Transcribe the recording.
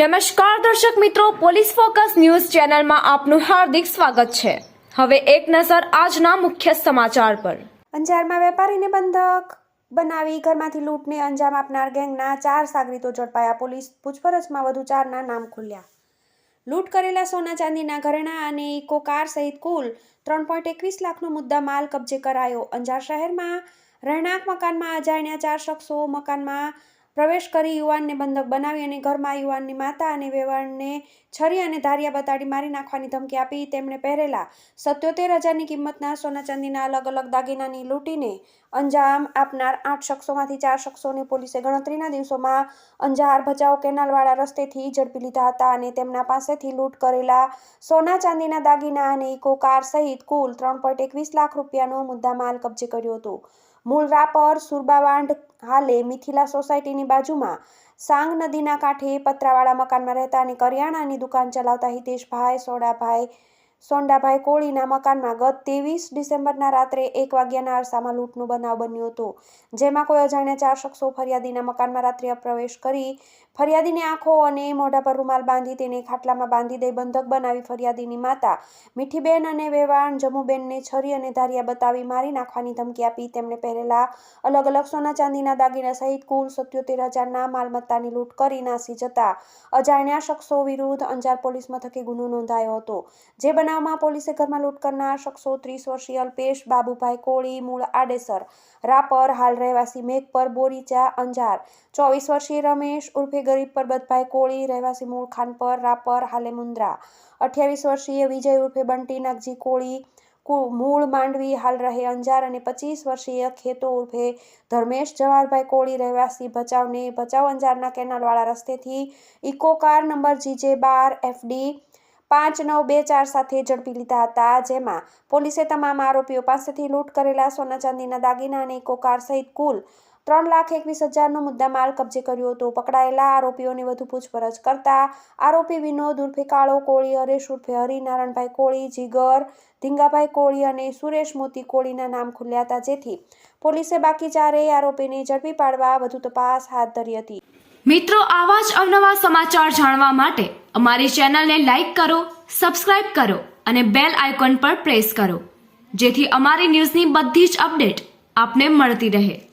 નમસ્કાર દર્શક મિત્રો, પોલીસ ફોકસ ન્યૂઝ ચેનલમાં આપનું હાર્દિક સ્વાગત છે. હવે એક નજર આજના મુખ્ય સમાચાર પર. અંજારમાં વેપારીને બંધક બનાવી ઘરમાંથી લૂંટને અંજામ આપનાર ગેંગના ચાર સાગરીતો ઝડપાયા. પોલીસ પૂછપરછમાં વધુ ચારના નામ ખુલ્યા. લૂંટ કરેલા સોના ચાંદીના ઘરેણા અને ઇકો કાર સહિત કુલ ત્રણ પોઈન્ટ એકવીસ લાખનો મુદ્દા માલ કબજે કરાયો. અંજાર શહેરમાં રહેણાંક મકાનમાં, અજાણ્યા ચાર શખ્સો મકાનમાં પ્રવેશ કરી યુવાનને બંધક બનાવી અને ઘરમાં યુવાનની માતા અને વેવાણને છરી અને ધારિયા બતાડી મારી નાખવાની ધમકી આપી. તેમણે પહેરેલા સત્યોતેર હજારની કિંમતના સોના ચાંદીના અલગ અલગ દાગીનાની લૂંટીને અંજામ આપનાર આઠ શખ્સોમાંથી ચાર શખ્સોને પોલીસે ગણતરીના દિવસોમાં અંજાર ભચાઉ કેનાલવાળા રસ્તેથી ઝડપી લીધા હતા અને તેમના પાસેથી લૂંટ કરેલા સોના ચાંદીના દાગીના અને ઇકો કાર સહિત કુલ ત્રણ પોઈન્ટ એકવીસ લાખ રૂપિયાનો મુદ્દામાલ કબજે કર્યો હતો. મૂળ રાપર સુરબાવાંઢ હાલે મિથિલા સોસાયટીની બાજુમાં સાંગ નદીના કાંઠે પતરાવાળા મકાનમાં રહેતા અને કરિયાણાની દુકાન ચલાવતા હિતેશભાઈ, સોડાભાઈ સોંડાભાઈ કોળીના મકાનમાં ગત ત્રેવીસ ડિસેમ્બરના રાત્રે એક વાગ્યાના અરસામાં લૂંટનો બનાવ બન્યો હતો, જેમાં કોઈ અજાણ્યા ચાર શખ્સો ફરિયાદીના મકાનમાં રાત્રે પ્રવેશ કરી ફરિયાદીની આંખો અને મોઢા પર રૂમાલ બાંધી તેને ખાટલામાં બાંધી દઈ બંધક બનાવી ફરિયાદીની માતા મીઠીબેન અને વેવાણ જમુબેનને છરી અને ધારિયા બતાવી મારી નાખવાની ધમકી આપી. તેમણે પહેરેલા અલગ અલગ સોના ચાંદીના દાગીના સહિત કુલ સત્યોતેર હજારના માલમત્તાની લૂંટ કરી નાસી જતા અજાણ્યા શખ્સો વિરુદ્ધ અંજાર પોલીસ મથકે ગુનો નોંધાયો હતો, જે બનાવમાં પોલીસે ઘરમાં લૂંટ કરનાર શખ્સો ત્રીસ વર્ષીય અલ્પેશ બાબુભાઈ કોળી, મૂળ આડેસર, રાપર, હાલ રહેવાસી મેઘપર, બોરીચા, અંજાર, ચોવીસ વર્ષીય રમેશ ઉર્ફે ગરીબ પરબતભાઈ કોળી, રહેવાસી મૂળ ખાનપર, રાપર, હાલે મુન્દ્રા, અઠ્યાવીસ વર્ષીય વિજય ઉર્ફે બંટી નાગજી કોળી મૂળ માંડવી, હાલ રહે અંજાર અને પચીસ વર્ષીય ખેતો ઉર્ફે ધર્મેશ જવાહરભાઈ કોળી, રહેવાસી ભચાઉને ભચાઉ અંજારના કેનાલવાળા રસ્તેથી ઇકો કાર નંબર જીજે બાર એફડી પાંચ નવ બે ચાર સાથે ઝડપી લીધા હતા. જેમાં પોલીસે તમામ આરોપીઓ પાસેથી લૂંટ કરેલા સોના ચાંદીના દાગીના અને ઇકો કાર સહિત કુલ ત્રણ લાખ એકવીસ હજારનો મુદ્દા માલ કબજે કર્યો હતો. પકડાયેલા આરોપીઓની વધુ પૂછપરછ કરતા આરોપી વિનોદ ઉર્ફે કાળો કોળી, હરેશ ઉર્ફે હરિનારાયણભાઈ કોળી, જીગર, ધીંગાભાઈ કોળી અને સુરેશ મોતી કોળીના નામ ખુલ્યા હતા. જેથી પોલીસે બાકી ચારેય આરોપીને ઝડપી પાડવા વધુ તપાસ હાથ ધરી હતી. મિત્રો, આવા જ અવનવા સમાચાર જાણવા માટે અમારી ચેનલને લાઈક કરો, સબસ્ક્રાઇબ કરો અને બેલ આઇકોન પર પ્રેસ કરો, જેથી અમારી ન્યૂઝની બધી જ અપડેટ આપને મળતી રહે.